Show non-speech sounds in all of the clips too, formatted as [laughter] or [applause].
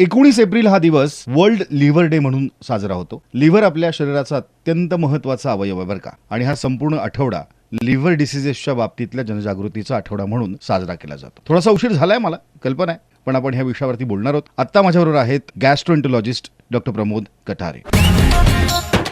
एकोणीस एप्रिल हा दिवस वर्ल्ड लिव्हर डे म्हणून साजरा होतो. लिव्हर आपल्या शरीराचा अत्यंत महत्त्वाचा अवयव आहे बरं का. आणि हा संपूर्ण आठवडा लिव्हर डिसिजेसच्या बाबतीतल्या जनजागृतीचा आठवडा म्हणून साजरा केला जातो. थोडासा उशीर झालाय मला कल्पना आहे पण आपण ह्या विषयावरती बोलणार आहोत. आत्ता माझ्याबरोबर आहेत गॅस्ट्रोएंटोलॉजिस्ट डॉक्टर प्रमोद कठारे.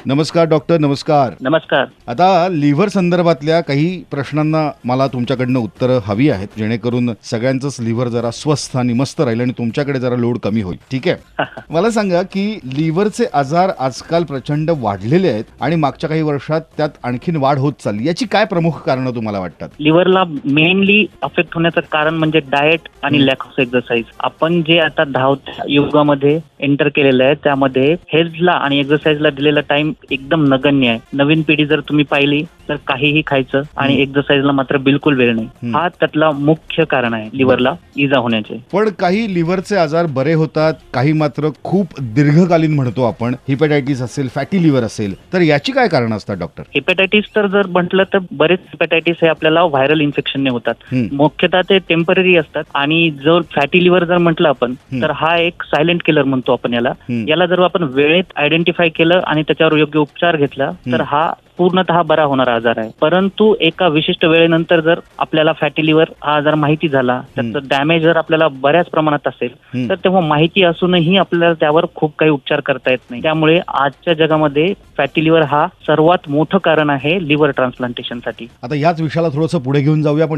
नमस्कार डॉक्टर नमस्कार. नमस्कार. आता लिव्हर संदर्भातल्या काही प्रश्नांना मला तुमच्याकडनं उत्तरं हवी आहेत जेणेकरून सगळ्यांचंच लिव्हर जरा स्वस्थ आणि मस्त राहील आणि तुमच्याकडे जरा लोड कमी होईल. ठीक आहे? [laughs] मला सांगा की लिव्हरचे आजार आजकाल प्रचंड वाढलेले आहेत आणि मागच्या काही वर्षात त्यात आणखीन वाढ होत चालली. याची काय प्रमुख कारणं तुम्हाला वाटतात? लिव्हरला मेनली अफेक्ट होण्याचं कारण म्हणजे डाएट आणि लॅक ऑफ एक्सरसाइज आपण जे आता धावत्या युगामध्ये एंटर केलेलं आहे त्यामध्ये हेल्थला आणि एक्सरसाइजला दिलेला टाइम एकदम नगण्य आहे नवीन पिढी जर तुम्ही पाहिली तर काहीही खायचं आणि एक्सरसाइजला मात्र बिलकुल वेळ नाही. हा त्यातला मुख्य कारण आहे लिव्हरला इजा होण्याचे पण काही लिव्हरचे आजार बरे होतात काही मात्र खूप दीर्घकालीन म्हणतो आपण हिपॅटायटिस असेल फॅटी लिव्हर असेल तर याची काय कारण असतात डॉक्टर हेपॅटायटिस तर जर म्हटलं तर बरेच हेपॅटायटिस हे आपल्याला व्हायरल इन्फेक्शनने होतात. मुख्यतः ते टेंपररी असतात आणि जर फॅटी लिव्हर जर म्हटलं आपण. तर हा एक सायलेंट किलर म्हणतो आपण याला. याला जर आपण वेळेत आयडेंटिफाय केलं आणि त्याच्यावर योग्य उपचार घेतला तर हा पूर्णतः बरा होणारा आजार आहे. परंतु एका विशिष्ट वेळेनंतर जर आपल्याला फॅटी लिव्हर हा आजार माहिती झाला त्याचं डॅमेज जर आपल्याला बऱ्याच प्रमाणात असेल. तर तेव्हा माहिती असूनही आपल्याला त्यावर खूप काही उपचार करता येत नाही. त्यामुळे आजच्या जगामध्ये फॅटी लिव्हर हा सर्वात मोठं कारण आहे लिव्हर ट्रान्सप्लांटेशनसाठी आता याच विषयाला थोडंसं पुढे घेऊन जाऊया पण